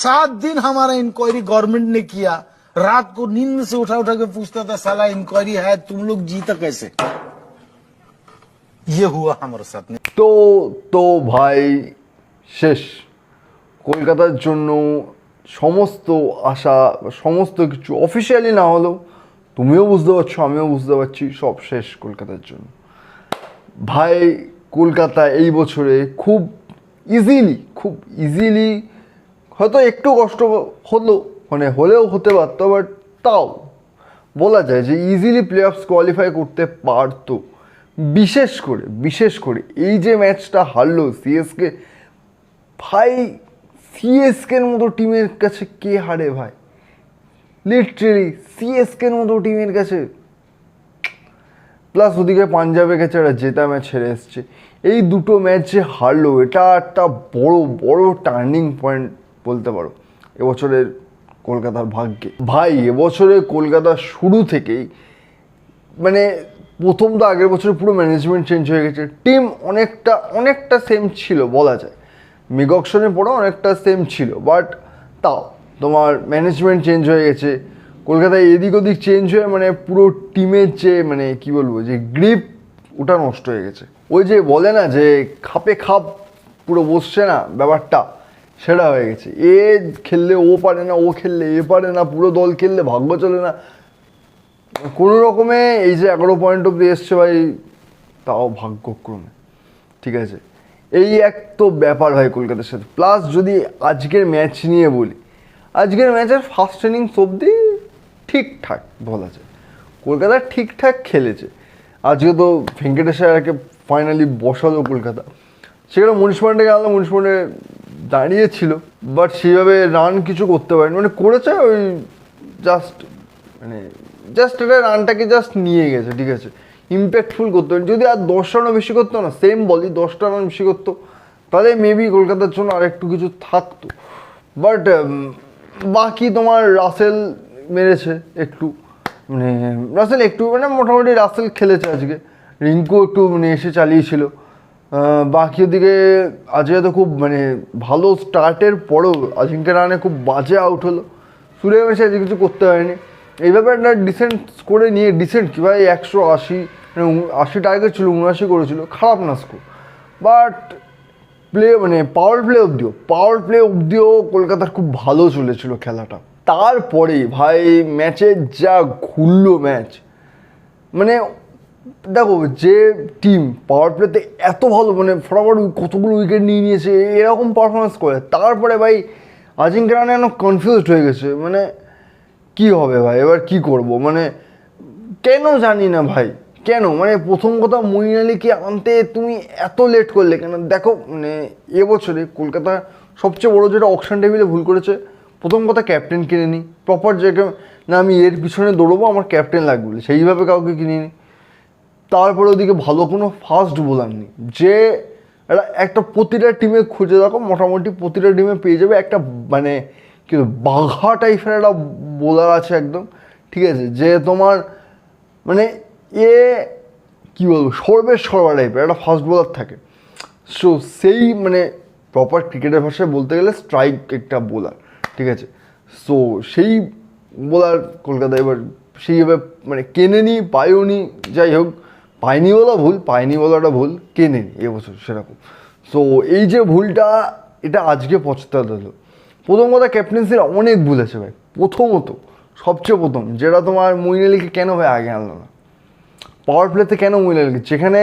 सात दिन हमारा इंक्वायरी गवर्नमेंट ने किया रात को नींद से उठा उठा के पूछता था साला इंक्वायरी है तुम लोग जीता कैसे ये हुआ हमारे साथ তো তো ভাই শেষ কলকাতার জন্য সমস্ত আশা সমস্ত কিছু অফিসিয়ালি না হলেও তুমিও বুঝতে পারছো আমিও বুঝতে পারছি সব শেষ কলকাতার জন্য ভাই কলকাতা এই বছরে খুব ইজিলি খুব ইজিলি হয়তো একটু কষ্ট হলো মানে হলেও হতে পারতো বাট তাও। বলা যায় যে ইজিলি প্লে অফস কোয়ালিফাই করতে পারতো। বিশেষ করে বিশেষ করে এই যে ম্যাচটা হারলো সিএসকে ভাই সিএসকের মতো টিমের কাছে কে হারে ভাই? লিটারেলি সিএসকের মতো টিমের কাছে। প্লাস ওদিকে পাঞ্জাবের কাছে একটা জেতা ম্যাচ হেরে এসছে। এই দুটো ম্যাচ যে হারলো, এটা একটা বড় বড় টার্নিং পয়েন্ট বলতে পারো, এবছরের কলকাতার ভাগ্যে। ভাই এবছরে কলকাতা শুরু থেকেই মানে প্রথম তো আগের বছর পুরো ম্যানেজমেন্ট চেঞ্জ হয়ে গেছে। টিম অনেকটা অনেকটা সেম ছিল, বলা যায়। মিগকশনের পরে অনেকটা সেম ছিল বাট তাও তোমার ম্যানেজমেন্ট চেঞ্জ হয়ে গেছে। কলকাতায় এদিক ওদিক চেঞ্জ হয়ে মানে পুরো টিমের যে মানে কি বলব, যে গ্রিপ ওটা নষ্ট হয়ে গেছে। ওই যে বলে না যে, খাপে খাপ পুরো বসছে না, ব্যাপারটা সেটা হয়ে গেছে। এ খেললে ও পারে না, ও খেললে এ পারে না, পুরো দল খেললে ভাগ্য চলে না। কোনো রকমে এই যে এগারো পয়েন্ট অব্দি এসছে ভাই, তাও ভাগ্যক্রমে। ঠিক আছে? এই এক তো ব্যাপার ভাই কলকাতার সাথে। প্লাস যদি আজকের ম্যাচ নিয়ে বলি, আজকের ম্যাচের ফার্স্ট ইনিংস অব্দি ঠিকঠাক বলা যায়। কলকাতা ঠিকঠাক খেলেছে। আজকে তো ভেঙ্কটেশ্বরকে ফাইনালি বসালো কলকাতা। সেখানে মনীষ পান্ডে গেল মনীষ পান্ডে দাঁড়িয়েছিল বাট সেইভাবে রান কিছু করতে পারেনি। মানে করেছে ওই জাস্ট মানে জাস্ট এটা রানটাকে জাস্ট নিয়ে গেছে, ঠিক আছে। ইম্প্যাক্টফুল করতে পারে যদি আর দশটা রানও বেশি করতো না সেম বলই, দশটা রান বেশি করতো, তাহলে মেবি কলকাতার জন্য আর একটু কিছু থাকতো। বাট বাকি তোমার রাসেল মেরেছে একটু। মানে রাসেল একটু মানে মোটামুটি রাসেল খেলেছে আজকে। রিঙ্কু একটু মানে এসে চালিয়েছিল। বাকি ওদিকে আজকে তো খুব মানে ভালো স্টার্টের পরেও আজিঙ্কে রানে খুব বাজে আউট হলো। সূর্যবংশী আজকে কিছু করতে পারেনি। এইভাবে একটা ডিসেন্ট করে নিয়ে ডিসেন্ট কি ভাই? একশো আশি মানে আশি টার্গেট ছিল, উনআশি করেছিল। খারাপ না স্কোর বাট প্লে মানে পাওয়ার প্লে অবধিও পাওয়ার প্লে অবধিও কলকাতার খুব ভালো চলেছিল খেলাটা। তারপরে ভাই ম্যাচের যা ঘুরলো ম্যাচ মানে দেখো যে টিম পাওয়ার প্লেতে এত ভালো মানে ফটাফট কতগুলো উইকেট নিয়ে নিয়েছে, এরকম পারফরমেন্স করে। তারপরে ভাই, আজিঙ্কে রানে যেন কনফিউজড হয়ে গেছে মানে কি হবে ভাই, এবার কি করব? মানে কেন জানি না ভাই, কেন? মানে প্রথম কথা মঈন আলীকে আনতে তুমি এত লেট করলে কেন? দেখো মানে এবছরে কলকাতা সবচেয়ে বড় যেটা অকশন টেবিলে ভুল করেছে, প্রথম কথা ক্যাপ্টেন কিনে নি প্রপার জায়গায় না আমি এর পিছনে দৌড়বো, আমার ক্যাপ্টেন লাগবে সেইভাবে কাউকে কিনে নি তারপরে ওদিকে ভালো কোনো ফাস্ট বোলার নেই। যে একটা প্রতিটা টিমে খুঁজে দেখো, মোটামুটি প্রতিটা টিমে পেয়ে যাবে একটা মানে কি বাঘা টাইপের একটা বোলার আছে একদম, ঠিক আছে? যে তোমার মানে এ কি বলব সর্বের সর্বা টাইপের একটা ফাস্ট বোলার থাকে। সো সেই মানে প্রপার ক্রিকেটের ভাষায় বলতে গেলে স্ট্রাইক একটা বোলার ঠিক আছে? সো সেই বোলার কলকাতা এবার সেইভাবে মানে কেনেনি, পায়ওনি, যাই হোক পায়নি বলা ভুল পায়নি বলাটা ভুল কেনেনি এবছর সেরকম। সো এই যে ভুলটা, এটা আজকে পছতাতে হলো। প্রথম কথা ক্যাপ্টেন্সির অনেক ভুল আছে ভাই, প্রথমত, সবচেয়ে প্রথম, যেটা তোমার মইন আলীকে কেন ভাই আগে আনলো না? পাওয়ার প্লেতে কেন মইন আলীকে যেখানে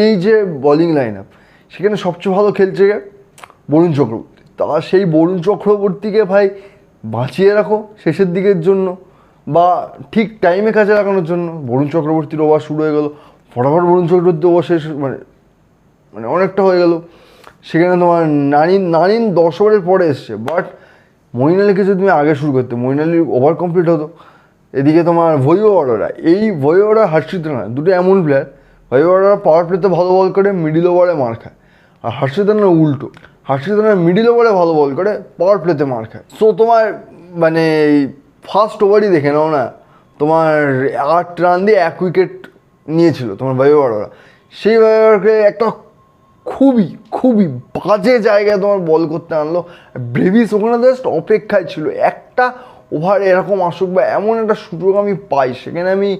এই যে বোলিং লাইন আপ সেখানে সবচেয়ে ভালো খেলছে? বরুণ চক্রবর্তী। তা সেই বরুণ চক্রবর্তীকে ভাই বাঁচিয়ে রাখো শেষের দিকের জন্য। বা ঠিক টাইমে কাজে লাগানোর জন্য। বরুণ চক্রবর্তীর ওভার শুরু হয়ে গেল। ফটাফট বরুণ চক্রবর্তী ওভার শেষ মানে মানে অনেকটা হয়ে গেল। সেখানে তোমার নানিন নানিন দশ ওভারের পরে এসছে। বাট মইন আলীকে যদি তুমি আগে শুরু করতে মইন আলীর ওভার কমপ্লিট হতো। এদিকে তোমার ভৈও অর্ডারা এই ভৈও অর্ডার হর্ষিত না দুটো এমন প্লেয়ার ভৈও অর্ডার পাওয়ার প্লেতে ভালো বল করে মিডিল ওভারে মার খায়। আর হর্ষিতানের উল্টো। হর্ষিতানের মিডিল ওভারে ভালো বল করে পাওয়ার প্লেতে মার খায়। সো তোমার মানে ফার্স্ট ওভারই দেখে নাও না, তোমার আট রান দিয়ে এক উইকেট নিয়েছিল তোমার অর্ডারা সেই ভৈওকে একটা খুবই খুবই বাজে জায়গায় তোমার বল করতে আনলো। ব্রেভিস ওখানে জাস্ট অপেক্ষায় ছিল। একটা ওভার এরকম আসুক বা এমন একটা সুযোগ আমি পাই, সেখানে আমি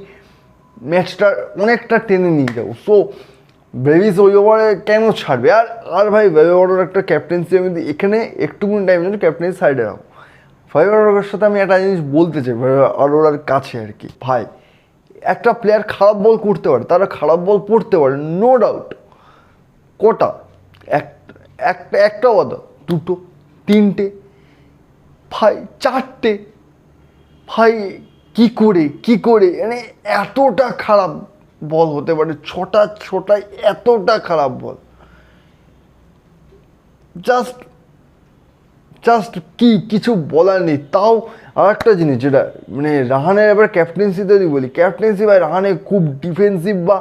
ম্যাচটা অনেকটা টেনে নিয়ে যাব। সো ব্রেভিস ওই ওভারে কেন ছাড়বে? আর আর ভাই ভেবেওয়ার একটা ক্যাপ্টেন্সি আমি এখানে একটুকুনি টাইম ক্যাপ্টেন্সি সাইডে রাখো। ফাইভার সাথে আমি একটা জিনিস বলতে চাই আরোরার কাছে আর কি। ভাই, একটা প্লেয়ার খারাপ বল করতে পারে, তারা খারাপ বল পড়তে পারে নো ডাউট কটা? এক একটা একটা কথা দুটো, তিনটে, ভাই, চারটে। ভাই, কি করে কি করে? মানে এতটা খারাপ বল হতে পারে, ছটা, ছটায় এতটা খারাপ বল জাস্ট জাস্ট কি, কিছু বলার নেই। তাও আর একটা জিনিস যেটা মানে রাহানের এবার ক্যাপ্টেন্সিতে যদি বলি ক্যাপ্টেন্সি ভাই রাহানে খুব ডিফেন্সিভ বা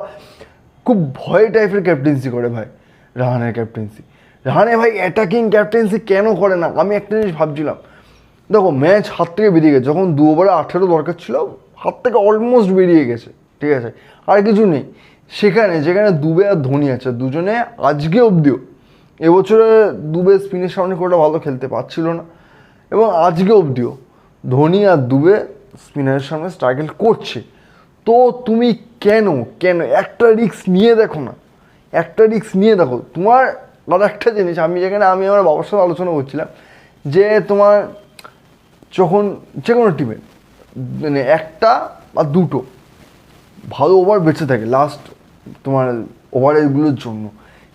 খুব ভয় টাইপের ক্যাপ্টেন্সি করে ভাই, রাহানের ক্যাপ্টেন্সি রাহানে ভাই অ্যাটাকিং ক্যাপ্টেন্সি কেন করে না? আমি একটা জিনিস ভাবছিলাম। দেখো ম্যাচ হাত থেকে বেরিয়ে গেছে। যখন দু ওভারে আঠেরো দরকার ছিল, হাত থেকে অলমোস্ট বেরিয়ে গেছে। ঠিক আছে? আর কিছু নেই। সেখানে, যেখানে দুবে আর ধোনি আছে, দুজনে আজকে অবধিও এবছরে দুবে স্পিনের সামনে খুব ভালো খেলতে পারছিল না। এবং আজকে অবধিও ধোনি আর দুবে স্পিনারের সামনে স্ট্রাগল করছে। তো তুমি কেন? কেন? একটা রিস্ক নিয়ে দেখো না। একটা রিস্ক নিয়ে দেখো। তোমার আর একটা জিনিস, আমি যেখানে, আমি আমার বাবার সাথে আলোচনা করছিলাম যে তোমার যখন যে কোনো টিমে মানে একটা বা দুটো ভালো ওভার বেঁচে থাকে লাস্ট তোমার ওভারগুলোর জন্য।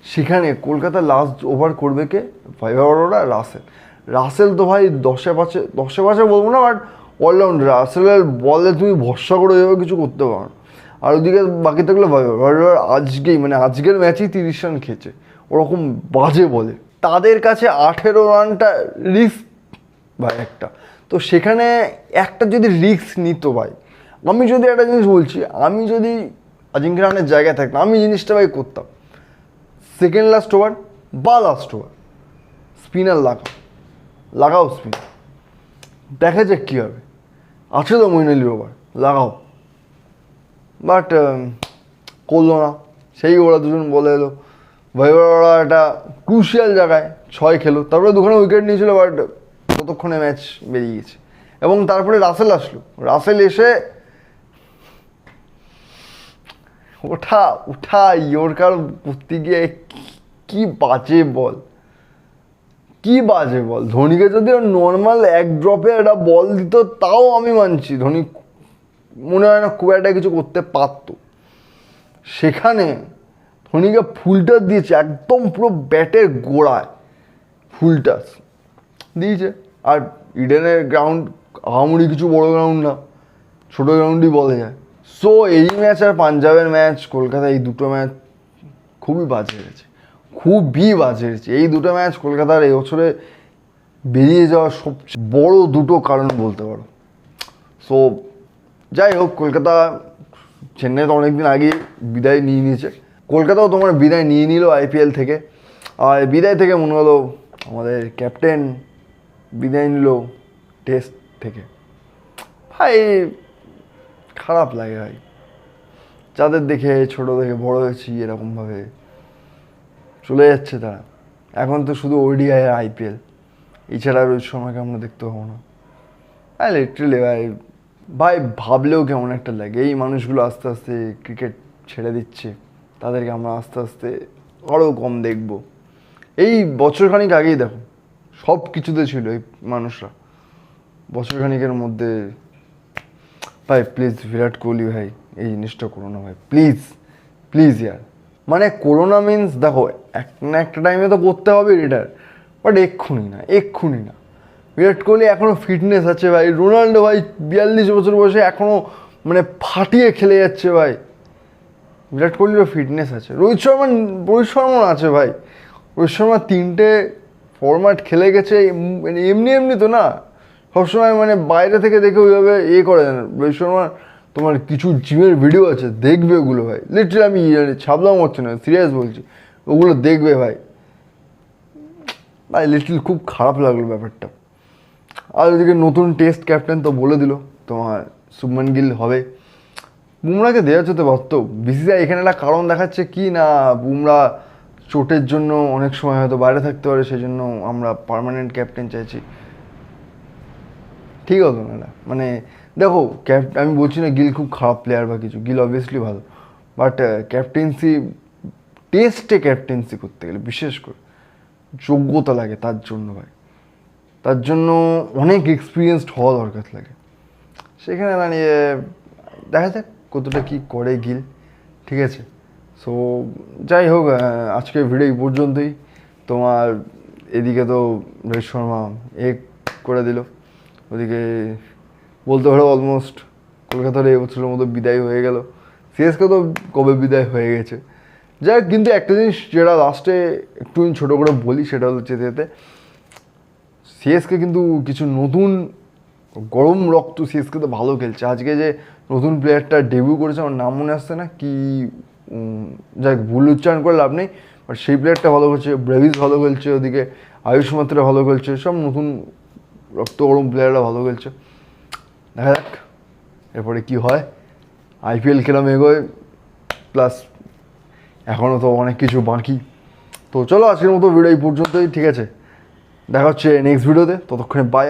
সেখানে কলকাতা লাস্ট ওভার করবে কে? Five over Russell. রাসেল তো ভাই দশে পাঁচে দশে পাঁচে বলব না বাট অলরাউন্ডার রাসেলের বলে তুমি ভরসা করে ওইভাবে কিছু করতে পারো। আর ওদিকে বাকি থাকলে আজকেই মানে আজকের ম্যাচেই তিরিশ রান খেয়েছে ওরকম বাজে বলে। তাদের কাছে আঠেরো রানটা রিস্ক ভাই একটা। তো সেখানে একটা যদি রিস্ক নিত ভাই, আমি যদি একটা জিনিস বলছি, আমি যদি আজিঙ্ক্য রানের জায়গায় থাকতাম, আমি জিনিসটা ভাই করতাম। সেকেন্ড লাস্ট ওভার বা লাস্ট ওভার স্পিনার লাগাও। লাগাও স্পিনার দেখা যাক কী হবে। আছে তো মইনালির ওভার লাগাও। বাট করল না। সেই ওরা দুজন বলে এলো ভাইওরা একটা ক্রুশিয়াল জায়গায় ছয় খেলো। তারপরে দুখানে উইকেট নিয়েছিল বাট ততক্ষণে ম্যাচ বেরিয়ে গেছে। এবং তারপরে রাসেল আসলো। রাসেল এসে ওঠা ওঠা ইয়র্কার করতে গিয়ে কি- বাজে বল? কি বাজে বল? ধোনিকে যদি নর্মাল এক ড্রপে একটা বল দিত, তাও আমি মানছি। ধোনি মনে হয় না খুব একটা কিছু করতে পারতো। সেখানে ধোনিকে ফুলটা দিয়েছে একদম পুরো ব্যাটের গোড়ায়। ফুলটা দিয়েছে। আর ইডেনের গ্রাউন্ড আহামরি কিছু বড় গ্রাউন্ড না, ছোটো গ্রাউন্ডই বলা যায়। সো এই ম্যাচ আর পাঞ্জাবের ম্যাচ কলকাতা এই দুটো ম্যাচ খুবই বাজে হয়েছে। খুবই বাজে হয়েছে। এই দুটো ম্যাচ কলকাতার এই বছরে বেরিয়ে যাওয়ার সবচেয়ে বড় দুটো কারণ বলতে পারো। সো যাই হোক, কলকাতা চেন্নাই তো অনেকদিন আগে বিদায় নিয়ে নিয়েছে। কলকাতাও তোমার বিদায় নিয়ে নিল আইপিএল থেকে। আর বিদায় থেকে মনে হলো আমাদের ক্যাপ্টেন বিদায় নিল টেস্ট থেকে। ভাই খারাপ লাগে ভাই। যাদের দেখে ছোট দেখে বড় হয়েছি এরকমভাবে চলে যাচ্ছে তারা। এখন তো শুধু ওডিআই আর আইপিএল এছাড়া রোহিত শর্মাকে আমরা দেখতে পাবো না। হ্যাঁ লিটারেলি ভাই ভাই ভাবলেও কেমন একটা লাগে। এই মানুষগুলো আস্তে আস্তে ক্রিকেট ছেড়ে দিচ্ছে। তাদেরকে আমরা আস্তে আস্তে আরও কম দেখব। এই বছরখানিক আগেই দেখো সব কিছুতে ছিল এই মানুষরা। বছরখানিকের মধ্যে ভাই প্লিজ বিরাট কোহলি ভাই, এই জিনিসটা করো না ভাই। প্লিজ প্লিজ ইয়ার। মানে করোনা মিন্স দেখো, এক না একটা টাইমে তো করতে হবে রিটায়ার বাট এক্ষুনি না এক্ষুনি না। বিরাট কোহলি এখনও ফিটনেস আছে ভাই। রোনাল্ডো ভাই, বিয়াল্লিশ বছর বয়সে এখনও মানে ফাটিয়ে খেলে যাচ্ছে ভাই। বিরাট কোহলিরও ফিটনেস আছে। রোহিত শর্মা, রোহিত শর্মাও আছে ভাই। রোহিত শর্মা তিনটে ফরম্যাট খেলে গেছে মানে এমনি এমনি তো না। সবসময় মানে বাইরে থেকে দেখে ওইভাবে ইয়ে করে না রোহিত শর্মার তোমার কিছু জিমের ভিডিও আছে, দেখবে ওগুলো ভাই। লিটারালি আমি ইয়ে ছাবলাম হচ্ছে না সিরিয়াস বলছি। ওগুলো দেখবে ভাই। ভাই লিটল খুব খারাপ লাগল ব্যাপারটা। আর ওদিকে নতুন টেস্ট ক্যাপ্টেন তো বলে দিল, তোমার শুভমান গিল হবে। বুমরাকে দেওয়া যেতে পারতো বিসিসিআই এখানে একটা কারণ দেখাচ্ছে কি না, বুমরা চোটের জন্য অনেক সময় হয়তো বাইরে থাকতে পারে সেই জন্য আমরা পার্মানেন্ট ক্যাপ্টেন চাইছি। ঠিক হতো না এটা। মানে দেখো, ক্যাপ, আমি বলছি না গিল খুব খারাপ প্লেয়ার বা কিছু গিল অবভিয়াসলি ভালো। বাট ক্যাপ্টেন্সি টেস্টে ক্যাপ্টেন্সি করতে গেলে, বিশেষ করে, যোগ্যতা লাগে তার জন্য ভাই। তার জন্য অনেক এক্সপিরিয়েন্সড হওয়া দরকার লাগে। সেখানে দাঁড়িয়ে, দেখা যাক কতটা কী করে গিল ঠিক আছে? সো যাই হোক আজকের ভিডিও এই পর্যন্তই। তোমার এদিকে তো রোহিত শর্মা এ করে দিল। ওদিকে বলতে পারো অলমোস্ট কলকাতার এই বছরের মতো বিদায় হয়ে গেল। সিএসকে তো কবে বিদায় হয়ে গেছে? যাই হোক, কিন্তু একটা জিনিস যেটা লাস্টে একটু ছোটো করে বলি সেটা হচ্ছে যেতে সিএসকে কিন্তু কিছু নতুন গরম রক্ত সিএসকে তো ভালো খেলছে। আজকে যে নতুন প্লেয়ারটা ডেবিউ করেছে আমার নাম মনে আসছে না কি যাক ভুল উচ্চারণ করে লাভ নেই বাট সেই প্লেয়ারটা ভালো খেলছে ব্রেভিস ভালো খেলছে ওদিকে আয়ুষ মাত্রা ভালো খেলছে সব নতুন রক্ত গরম প্লেয়াররা ভালো খেলছে। দেখা যাক, এরপরে কী হয়। আইপিএল খেলাম এগোয় প্লাস এখনও তো অনেক কিছু বাকি। তো চলো, আজকের মতো ভিডিও এই পর্যন্তই, ঠিক আছে। দেখা হচ্ছে নেক্সট ভিডিওতে ততক্ষণে বাই